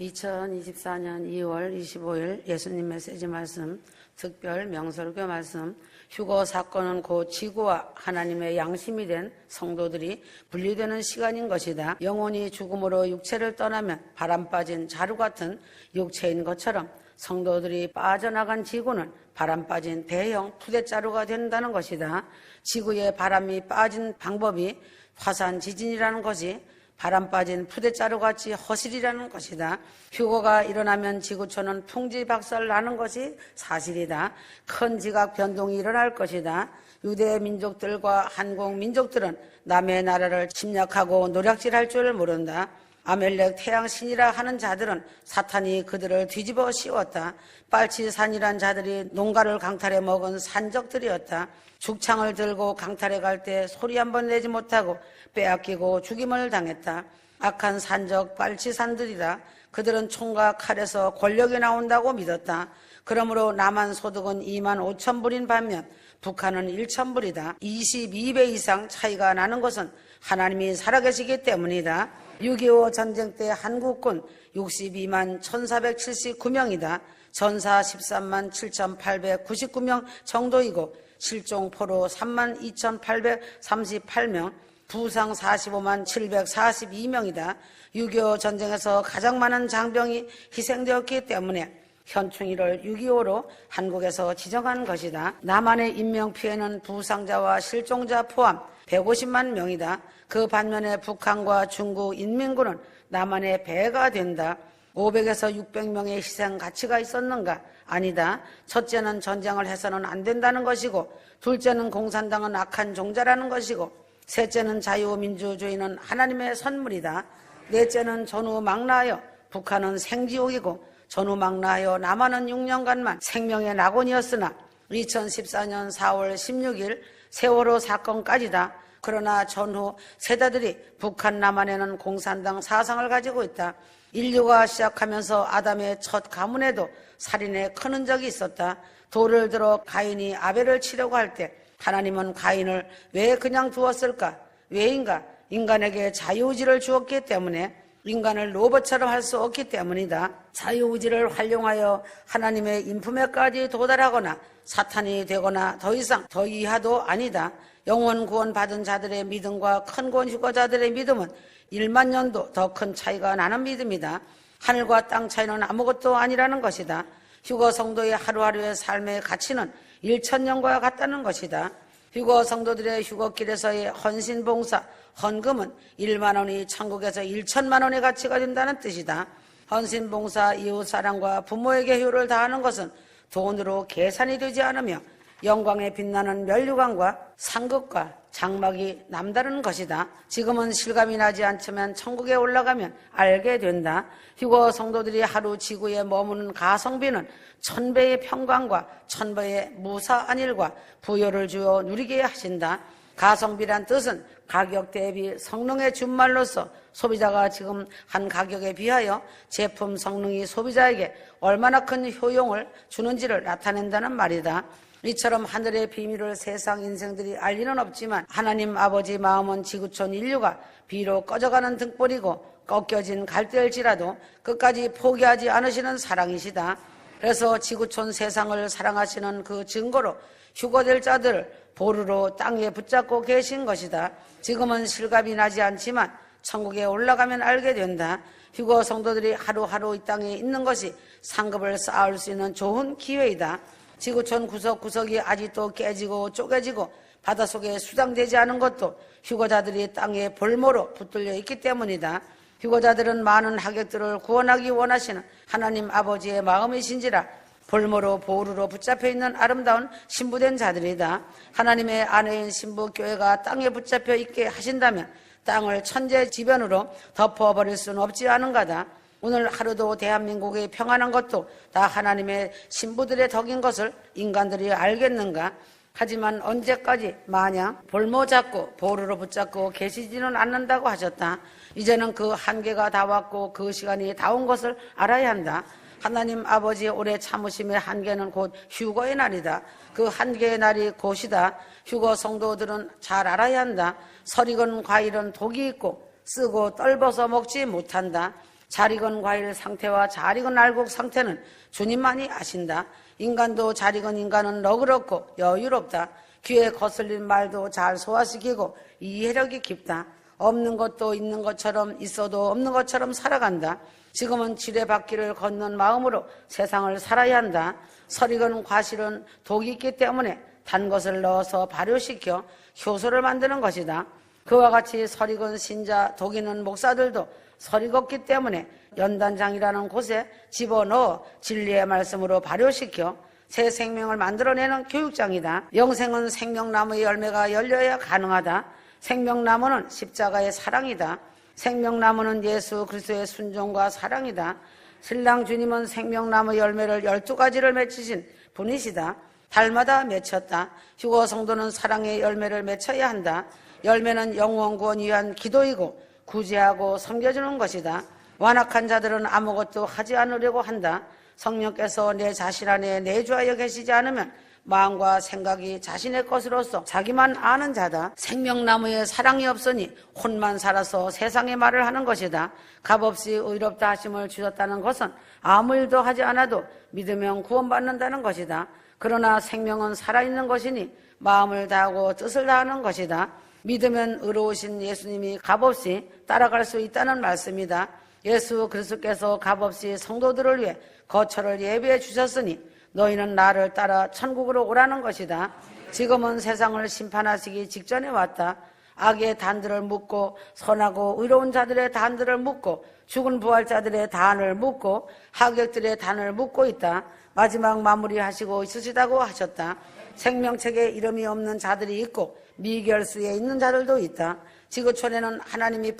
2024년 2월 25일 예수님 메시지 말씀, 특별 명설교 말씀, 휴거 사건은 곧 지구와 하나님의 양심이 된 성도들이 분리되는 시간인 것이다. 영혼이 죽음으로 육체를 떠나면 바람 빠진 자루 같은 육체인 것처럼 성도들이 빠져나간 지구는 바람 빠진 대형 푸대자루가 된다는 것이다. 지구에 바람이 빠진 방법이 화산 지진이라는 것이 바람 빠진 푸대자루 같이 허실이라는 것이다. 휴거가 일어나면 지구촌은 풍지박살 나는 것이 사실이다. 큰 지각 변동이 일어날 것이다. 유대 민족들과 한국 민족들은 남의 나라를 침략하고 노략질할 줄 모른다. 아멜렉 태양신이라 하는 자들은 사탄이 그들을 뒤집어 씌웠다. 빨치산이란 자들이 농가를 강탈해 먹은 산적들이었다. 죽창을 들고 강탈해 갈 때 소리 한 번 내지 못하고 빼앗기고 죽임을 당했다. 악한 산적 빨치산들이다. 그들은 총과 칼에서 권력이 나온다고 믿었다. 그러므로 남한 소득은 2만 5천 불인 반면 북한은 1천 불이다. 22배 이상 차이가 나는 것은 하나님이 살아계시기 때문이다. 6.25 전쟁 때 한국군 62만 1479명이다. 전사 13만 7,899명 정도이고 실종포로 3만 2,838명, 부상 45만 742명이다. 6.25 전쟁에서 가장 많은 장병이 희생되었기 때문에 현충일을 6.25로 한국에서 지정한 것이다. 남한의 인명피해는 부상자와 실종자 포함 150만 명이다. 그 반면에 북한과 중국 인민군은 남한의 배가 된다. 500에서 600명의 희생 가치가 있었는가? 아니다. 첫째는 전쟁을 해서는 안 된다는 것이고, 둘째는 공산당은 악한 종자라는 것이고, 셋째는 자유민주주의는 하나님의 선물이다. 넷째는 전후 망라하여 북한은 생지옥이고, 전후 망라하여 남한은 6년간만 생명의 낙원이었으나 2014년 4월 16일 세월호 사건까지다. 그러나 전후 세대들이 북한 남한에는 공산당 사상을 가지고 있다. 인류가 시작하면서 아담의 첫 가문에도 살인의 큰 흔적이 있었다. 돌을 들어 가인이 아벨을 치려고 할 때 하나님은 가인을 왜 그냥 두었을까? 왜인가? 인간에게 자유의지를 주었기 때문에 인간을 로봇처럼 할 수 없기 때문이다. 자유의지를 활용하여 하나님의 인품에까지 도달하거나 사탄이 되거나 더 이상 더 이하도 아니다. 영원 구원 받은 자들의 믿음과 큰 구원 휴거자들의 믿음은 1만 년도 더 큰 차이가 나는 믿음이다. 하늘과 땅 차이는 아무것도 아니라는 것이다. 휴거 성도의 하루하루의 삶의 가치는 1천 년과 같다는 것이다. 휴거 성도들의 휴거길에서의 헌신 봉사, 헌금은 1만 원이 천국에서 1천만 원의 가치가 된다는 뜻이다. 헌신 봉사, 이웃 사랑과 부모에게 효를 다하는 것은 돈으로 계산이 되지 않으며 영광에 빛나는 멸류관과 상급과 장막이 남다른 것이다. 지금은 실감이 나지 않지만 천국에 올라가면 알게 된다. 휴거 성도들이 하루 지구에 머무는 가성비는 천배의 평강과 천배의 무사 안일과 부여를 주어 누리게 하신다. 가성비란 뜻은 가격 대비 성능의 준말로서 소비자가 지금 한 가격에 비하여 제품 성능이 소비자에게 얼마나 큰 효용을 주는지를 나타낸다는 말이다. 이처럼 하늘의 비밀을 세상 인생들이 알 리는 없지만 하나님 아버지 마음은 지구촌 인류가 비록 꺼져가는 등불이고 꺾여진 갈대일지라도 끝까지 포기하지 않으시는 사랑이시다. 그래서 지구촌 세상을 사랑하시는 그 증거로 휴거될 자들 보루로 땅에 붙잡고 계신 것이다. 지금은 실감이 나지 않지만 천국에 올라가면 알게 된다. 휴거 성도들이 하루하루 이 땅에 있는 것이 상급을 쌓을 수 있는 좋은 기회이다. 지구촌 구석구석이 아직도 깨지고 쪼개지고 바닷속에 수장되지 않은 것도 휴거자들이 땅에 볼모로 붙들려 있기 때문이다. 휴거자들은 많은 하객들을 구원하기 원하시는 하나님 아버지의 마음이신지라 볼모로 보루로 붙잡혀 있는 아름다운 신부된 자들이다. 하나님의 아내인 신부 교회가 땅에 붙잡혀 있게 하신다면 땅을 천재 지변으로 덮어버릴 수는 없지 않은가다. 오늘 하루도 대한민국의 평안한 것도 다 하나님의 신부들의 덕인 것을 인간들이 알겠는가? 하지만 언제까지 마냥 볼모 잡고 보루로 붙잡고 계시지는 않는다고 하셨다. 이제는 그 한계가 다 왔고 그 시간이 다 온 것을 알아야 한다. 하나님 아버지의 오래 참으심의 한계는 곧 휴거의 날이다. 그 한계의 날이 곧이다. 휴거 성도들은 잘 알아야 한다. 설익은 과일은 독이 있고 쓰고 떨궈서 먹지 못한다. 잘 익은 과일 상태와 잘 익은 알곡 상태는 주님만이 아신다. 인간도 잘 익은 인간은 너그럽고 여유롭다. 귀에 거슬린 말도 잘 소화시키고 이해력이 깊다. 없는 것도 있는 것처럼 있어도 없는 것처럼 살아간다. 지금은 지뢰바퀴를 걷는 마음으로 세상을 살아야 한다. 설익은 과실은 독이 있기 때문에 단 것을 넣어서 발효시켜 효소를 만드는 것이다. 그와 같이 설익은 신자, 독이는 목사들도 설익었기 때문에 연단장이라는 곳에 집어넣어 진리의 말씀으로 발효시켜 새 생명을 만들어내는 교육장이다. 영생은 생명나무의 열매가 열려야 가능하다. 생명나무는 십자가의 사랑이다. 생명나무는 예수 그리스도의 순종과 사랑이다. 신랑 주님은 생명나무 열매를 열두 가지를 맺히신 분이시다. 달마다 맺혔다. 휴거 성도는 사랑의 열매를 맺혀야 한다. 열매는 영원 구원 위한 기도이고 구제하고 섬겨주는 것이다. 완악한 자들은 아무것도 하지 않으려고 한다. 성령께서 내 자신 안에 내주하여 계시지 않으면 마음과 생각이 자신의 것으로서 자기만 아는 자다. 생명나무에 사랑이 없으니 혼만 살아서 세상의 말을 하는 것이다. 값없이 의롭다 하심을 주셨다는 것은 아무 일도 하지 않아도 믿으면 구원받는다는 것이다. 그러나 생명은 살아있는 것이니 마음을 다하고 뜻을 다하는 것이다. 믿으면 의로우신 예수님이 값없이 따라갈 수 있다는 말씀이다. 예수 그리스도께서 값없이 성도들을 위해 거처를 예비해 주셨으니 너희는 나를 따라 천국으로 오라는 것이다. 지금은 세상을 심판하시기 직전에 왔다. 악의 단들을 묻고 선하고 의로운 자들의 단들을 묻고 죽은 부활자들의 단을 묻고 하객들의 단을 묻고 있다. 마지막 마무리하시고 있으시다고 하셨다. 생명책에 이름이 없는 자들이 있고 미결수에 있는 자들도 있다. 지구촌에는 하나님이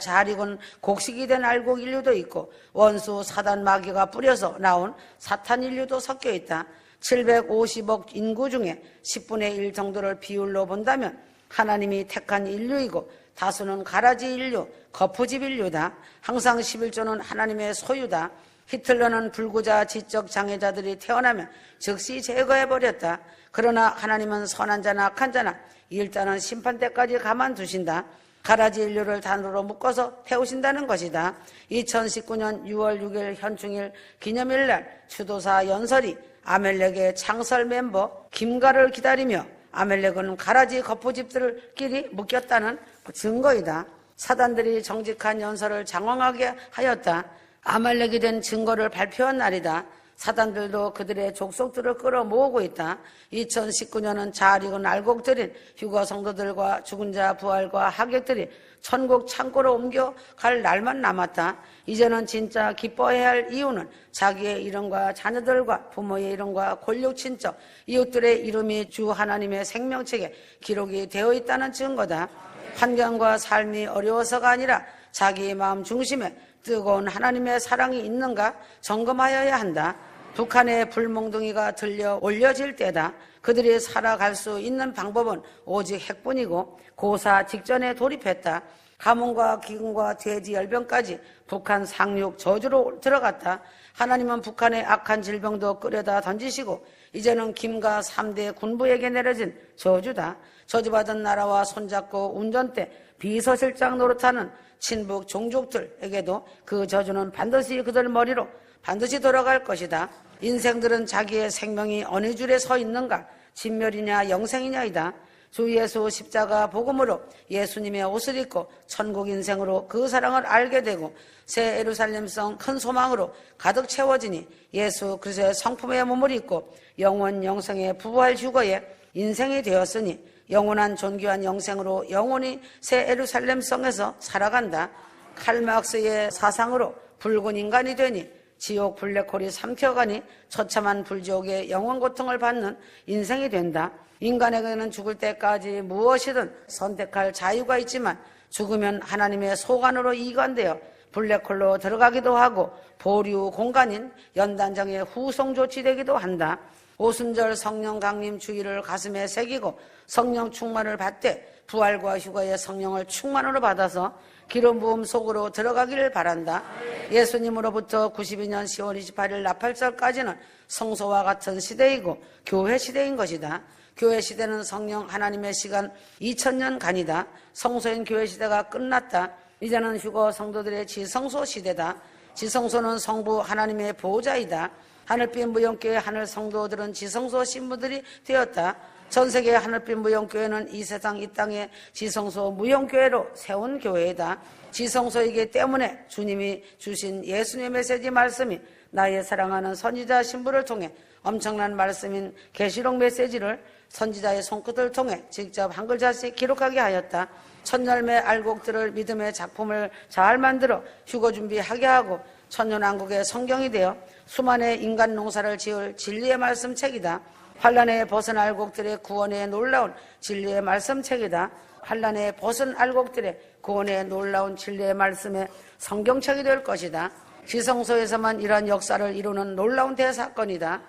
잘 익은 곡식이 된 알곡 인류도 있고 원수 사단 마귀가 뿌려서 나온 사탄 인류도 섞여 있다. 750억 인구 중에 10분의 1 정도를 비율로 본다면 하나님이 택한 인류이고 다수는 가라지 인류, 거푸집 인류다. 항상 11조는 하나님의 소유다. 히틀러는 불구자 지적 장애자들이 태어나면 즉시 제거해버렸다. 그러나 하나님은 선한 자나 악한 자나 일단은 심판 때까지 가만두신다. 가라지 인류를 단으로 묶어서 태우신다는 것이다. 2019년 6월 6일 현충일 기념일날 추도사 연설이 아멜렉의 창설 멤버 김가를 기다리며 아멜렉은 가라지 거푸집들끼리 묶였다는 증거이다. 사단들이 정직한 연설을 장황하게 하였다. 아말렉이 된 증거를 발표한 날이다. 사단들도 그들의 족속들을 끌어모으고 있다. 2019년은 잘 익은 알곡들인 휴거 성도들과 죽은 자 부활과 하객들이 천국 창고로 옮겨 갈 날만 남았다. 이제는 진짜 기뻐해야 할 이유는 자기의 이름과 자녀들과 부모의 이름과 권력 친척, 이웃들의 이름이 주 하나님의 생명책에 기록이 되어 있다는 증거다. 환경과 삶이 어려워서가 아니라 자기의 마음 중심에 뜨거운 하나님의 사랑이 있는가 점검하여야 한다. 북한의 불몽둥이가 들려 올려질 때다. 그들이 살아갈 수 있는 방법은 오직 핵뿐이고 고사 직전에 돌입했다. 가뭄과 기근과 돼지 열병까지 북한 상륙 저주로 들어갔다. 하나님은 북한의 악한 질병도 끌어다 던지시고 이제는 김가 3대 군부에게 내려진 저주다. 저주받은 나라와 손잡고 운전대 비서실장 노릇하는 친북 종족들에게도 그 저주는 반드시 그들 머리로 반드시 돌아갈 것이다. 인생들은 자기의 생명이 어느 줄에 서 있는가? 진멸이냐 영생이냐이다. 주 예수 십자가 복음으로 예수님의 옷을 입고 천국 인생으로 그 사랑을 알게 되고 새 에루살렘성 큰 소망으로 가득 채워지니 예수 그리스도의 성품의 몸을 입고 영원 영생의 부활 휴거에 인생이 되었으니 영원한 존귀한 영생으로 영원히 새 에루살렘 성에서 살아간다. 칼막스의 사상으로 붉은 인간이 되니 지옥 블랙홀이 삼켜가니 처참한 불지옥의 영원 고통을 받는 인생이 된다. 인간에게는 죽을 때까지 무엇이든 선택할 자유가 있지만 죽으면 하나님의 소관으로 이관되어 블랙홀로 들어가기도 하고 보류 공간인 연단장의 후송 조치되기도 한다. 오순절 성령 강림 주의를 가슴에 새기고 성령 충만을 받되 부활과 휴가의 성령을 충만으로 받아서 기름 부음 속으로 들어가기를 바란다. 예수님으로부터 92년 10월 28일 나팔절까지는 성소와 같은 시대이고 교회 시대인 것이다. 교회 시대는 성령 하나님의 시간 2000년간이다. 성소인 교회 시대가 끝났다. 이제는 휴거 성도들의 지성소 시대다. 지성소는 성부 하나님의 보호자이다. 하늘빛 무용교회 하늘 성도들은 지성소 신부들이 되었다. 전 세계 하늘빛 무용교회는 이 세상 이 땅의 지성소 무용교회로 세운 교회이다. 지성소이기 때문에 주님이 주신 예수님의 메시지 말씀이 나의 사랑하는 선지자 신부를 통해 엄청난 말씀인 계시록 메시지를 선지자의 손끝을 통해 직접 한 글자씩 기록하게 하였다. 천열매 알곡들을 믿음의 작품을 잘 만들어 휴거 준비하게 하고 천년왕국의 성경이 되어 수많은 인간 농사를 지을 진리의 말씀 책이다. 환란에 벗은 알곡들의 구원에 놀라운 진리의 말씀 책이다. 환란에 벗은 알곡들의 구원에 놀라운 진리의 말씀의 성경책이 될 것이다. 지성소에서만 이러한 역사를 이루는 놀라운 대사건이다.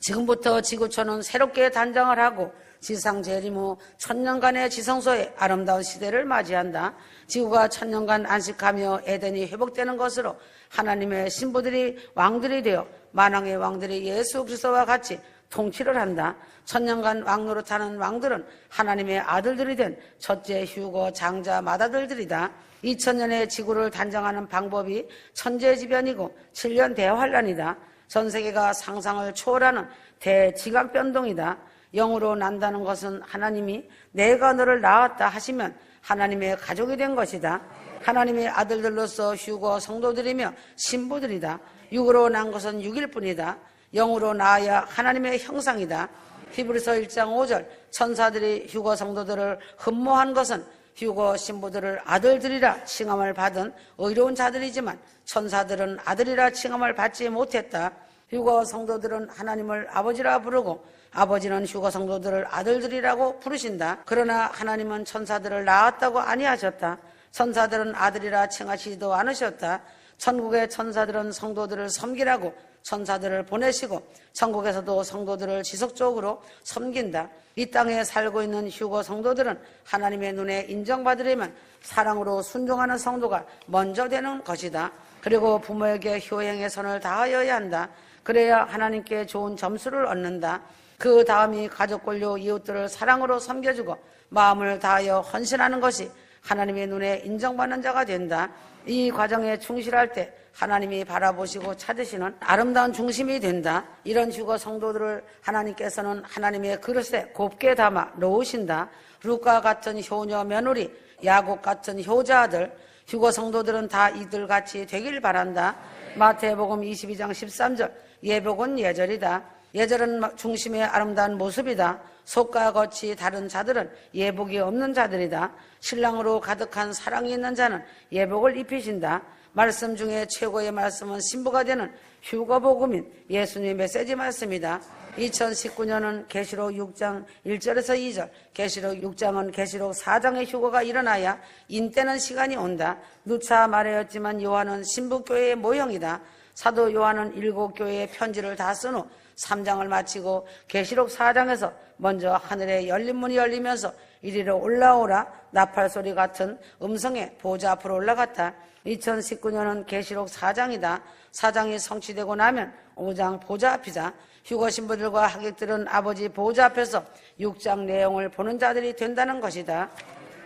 지금부터 지구촌은 새롭게 단장을 하고 지상 재림 후 천년간의 지성소의 아름다운 시대를 맞이한다. 지구가 천년간 안식하며 에덴이 회복되는 것으로 하나님의 신부들이 왕들이 되어 만왕의 왕들이 예수 그리스도와 같이 통치를 한다. 천년간 왕노릇하는 왕들은 하나님의 아들들이 된 첫째 휴거 장자 맏아들들이다. 2000년의 지구를 단장하는 방법이 천재지변이고 7년 대환란이다. 전 세계가 상상을 초월하는 대지각 변동이다. 영으로 난다는 것은 하나님이 내가 너를 낳았다 하시면 하나님의 가족이 된 것이다. 하나님의 아들들로서 휴거 성도들이며 신부들이다. 육으로 난 것은 육일 뿐이다. 영으로 낳아야 하나님의 형상이다. 히브리서 1장 5절 천사들이 휴거 성도들을 흠모한 것은 휴거 신부들을 아들들이라 칭함을 받은 의로운 자들이지만 천사들은 아들이라 칭함을 받지 못했다. 휴거 성도들은 하나님을 아버지라 부르고 아버지는 휴거 성도들을 아들들이라고 부르신다. 그러나 하나님은 천사들을 낳았다고 아니하셨다. 천사들은 아들이라 칭하시지도 않으셨다. 천국의 천사들은 성도들을 섬기라고 천사들을 보내시고 천국에서도 성도들을 지속적으로 섬긴다. 이 땅에 살고 있는 휴거 성도들은 하나님의 눈에 인정받으려면 사랑으로 순종하는 성도가 먼저 되는 것이다. 그리고 부모에게 효행의 선을 다하여야 한다. 그래야 하나님께 좋은 점수를 얻는다. 그 다음이 가족 권료 이웃들을 사랑으로 섬겨주고 마음을 다하여 헌신하는 것이 하나님의 눈에 인정받는 자가 된다. 이 과정에 충실할 때 하나님이 바라보시고 찾으시는 아름다운 중심이 된다. 이런 휴거 성도들을 하나님께서는 하나님의 그릇에 곱게 담아 놓으신다. 루카 같은 효녀 며느리, 야곱 같은 효자들, 휴거 성도들은 다 이들 같이 되길 바란다. 마태복음 22장 13절 예복은 예절이다. 예절은 중심의 아름다운 모습이다. 속과 겉이 다른 자들은 예복이 없는 자들이다. 신랑으로 가득한 사랑이 있는 자는 예복을 입히신다. 말씀 중에 최고의 말씀은 신부가 되는 휴거복음인 예수님의 메시지 말씀이다. 2019년은 계시록 6장 1절에서 2절, 계시록 6장은 계시록 4장의 휴거가 일어나야 인때는 시간이 온다. 누차 말하였지만 요한은 신부교회의 모형이다. 사도 요한은 일곱 교회의 편지를 다 쓴 후 3장을 마치고 계시록 4장에서 먼저 하늘에 열린 문이 열리면서 이리로 올라오라 나팔 소리 같은 음성의 보좌 앞으로 올라갔다. 2019년은 계시록 4장이다. 4장이 성취되고 나면 5장 보좌 앞이다. 휴거 신부들과 하객들은 아버지 보좌 앞에서 6장 내용을 보는 자들이 된다는 것이다.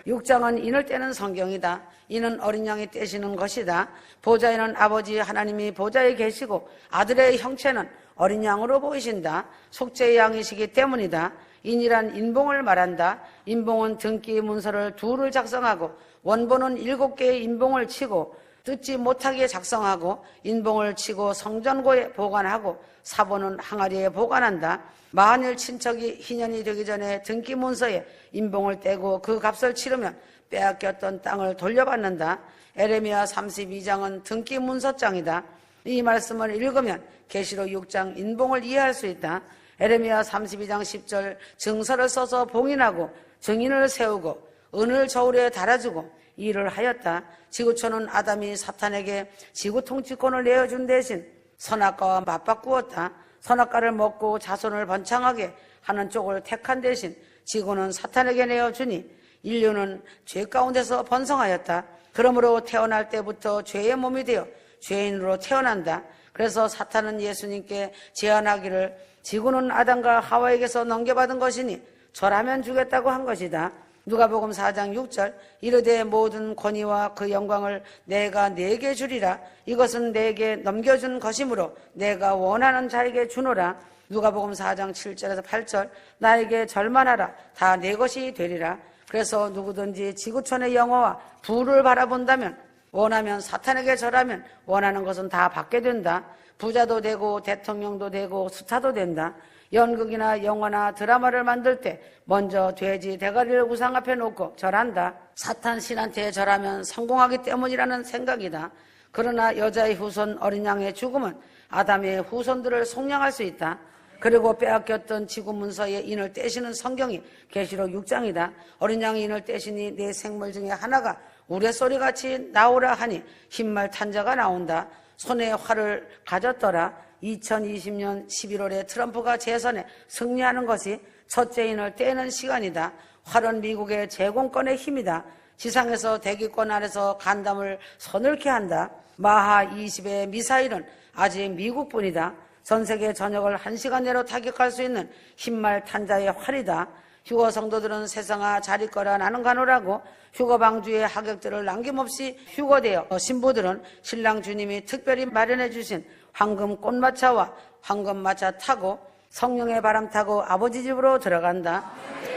6장은 인을 떼는 성경이다. 이는 어린 양이 떼시는 것이다. 보좌에는 아버지 하나님이 보좌에 계시고 아들의 형체는 어린 양으로 보이신다. 속죄의 양이시기 때문이다. 인이란 인봉을 말한다. 인봉은 등기 문서를 둘을 작성하고 원본은 일곱 개의 인봉을 치고 듣지 못하게 작성하고 인봉을 치고 성전고에 보관하고 사본은 항아리에 보관한다. 만일 친척이 희년이 되기 전에 등기 문서에 인봉을 떼고 그 값을 치르면 빼앗겼던 땅을 돌려받는다. 에레미야 32장은 등기 문서장이다. 이 말씀을 읽으면 계시록 6장 인봉을 이해할 수 있다. 에레미야 32장 10절 증서를 써서 봉인하고 증인을 세우고 은을 저울에 달아주고 일을 하였다. 지구촌은 아담이 사탄에게 지구 통치권을 내어준 대신 선악과와 맞바꾸었다. 선악과를 먹고 자손을 번창하게 하는 쪽을 택한 대신 지구는 사탄에게 내어주니 인류는 죄 가운데서 번성하였다. 그러므로 태어날 때부터 죄의 몸이 되어 죄인으로 태어난다. 그래서 사탄은 예수님께 제안하기를 지구는 아담과 하와에게서 넘겨받은 것이니 절하면 주겠다고 한 것이다. 누가복음 4장 6절 이르되 모든 권위와 그 영광을 내가 내게 주리라 이것은 내게 넘겨준 것이므로 내가 원하는 자에게 주노라 누가복음 4장 7절에서 8절 나에게 절만하라 다 내 것이 되리라 그래서 누구든지 지구촌의 영어와 부를 바라본다면 원하면 사탄에게 절하면 원하는 것은 다 받게 된다 부자도 되고 대통령도 되고 스타도 된다 연극이나 영화나 드라마를 만들 때 먼저 돼지 대가리를 우상 앞에 놓고 절한다. 사탄 신한테 절하면 성공하기 때문이라는 생각이다. 그러나 여자의 후손 어린 양의 죽음은 아담의 후손들을 속량할 수 있다. 그리고 빼앗겼던 지구 문서의 인을 떼시는 성경이 계시록 6장이다. 어린 양의 인을 떼시니 내 생물 중에 하나가 우레소리 같이 나오라 하니 흰말 탄자가 나온다. 손에 활을 가졌더라. 2020년 11월에 트럼프가 재선에 승리하는 것이 첫째 인을 떼는 시간이다. 활은 미국의 제공권의 힘이다. 지상에서 대기권 아래서 간담을 서늘케 한다. 마하 20의 미사일은 아직 미국뿐이다. 전 세계 전역을 한 시간 내로 타격할 수 있는 흰말 탄자의 활이다. 휴거 성도들은 세상아 잘 있거라 나는 가노라고 휴거 방주의 하객들을 남김없이 휴거되어 신부들은 신랑 주님이 특별히 마련해 주신 황금 꽃마차와 황금 마차 타고 성령의 바람 타고 아버지 집으로 들어간다.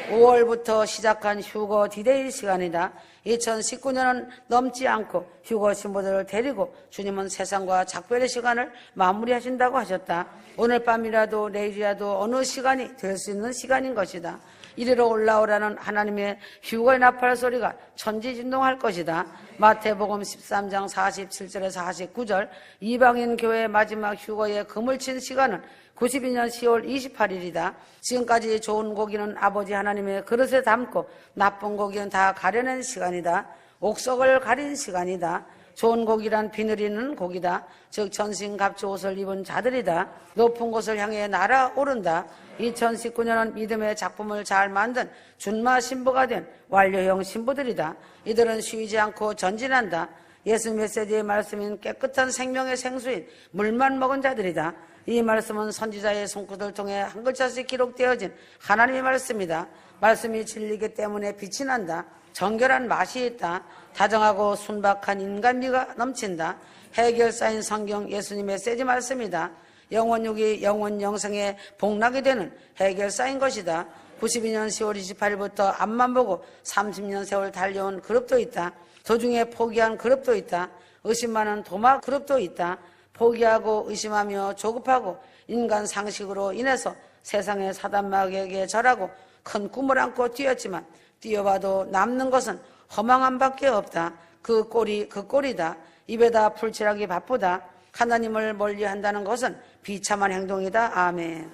5월부터 시작한 휴거 디데이 시간이다. 2019년은 넘지 않고 휴거 신부들을 데리고 주님은 세상과 작별의 시간을 마무리하신다고 하셨다. 오늘 밤이라도 내일이라도 어느 시간이 될 수 있는 시간인 것이다. 이리로 올라오라는 하나님의 휴거의 나팔 소리가 천지 진동할 것이다. 마태복음 13장 47절에서 49절 이방인 교회의 마지막 휴거에 금을 친 시간은 92년 10월 28일이다. 지금까지 좋은 고기는 아버지 하나님의 그릇에 담고 나쁜 고기는 다 가려낸 시간이다. 옥석을 가린 시간이다. 좋은 고기란 비늘이는 고기다. 즉 전신 갑주 옷을 입은 자들이다. 높은 곳을 향해 날아오른다. 2019년은 믿음의 작품을 잘 만든 준마 신부가 된 완료형 신부들이다. 이들은 쉬지 않고 전진한다. 예수 메시지의 말씀인 깨끗한 생명의 생수인 물만 먹은 자들이다. 이 말씀은 선지자의 손끝을 통해 한 글자씩 기록되어진 하나님의 말씀이다. 말씀이 진리기 때문에 빛이 난다. 정결한 맛이 있다. 다정하고 순박한 인간미가 넘친다. 해결사인 성경 예수님의 세지 말씀이다. 영원육이 영원 영생에 복락이 되는 해결사인 것이다. 92년 10월 28일부터 앞만 보고 30년 세월 달려온 그룹도 있다. 도중에 포기한 그룹도 있다. 의심 많은 도마 그룹도 있다. 포기하고 의심하며 조급하고 인간 상식으로 인해서 세상의 사단마귀에게 절하고 큰 꿈을 안고 뛰었지만 뛰어봐도 남는 것은 허망함밖에 없다. 그 꼴이 그 꼴이다. 입에다 풀칠하기 바쁘다. 하나님을 멀리한다는 것은 비참한 행동이다. 아멘.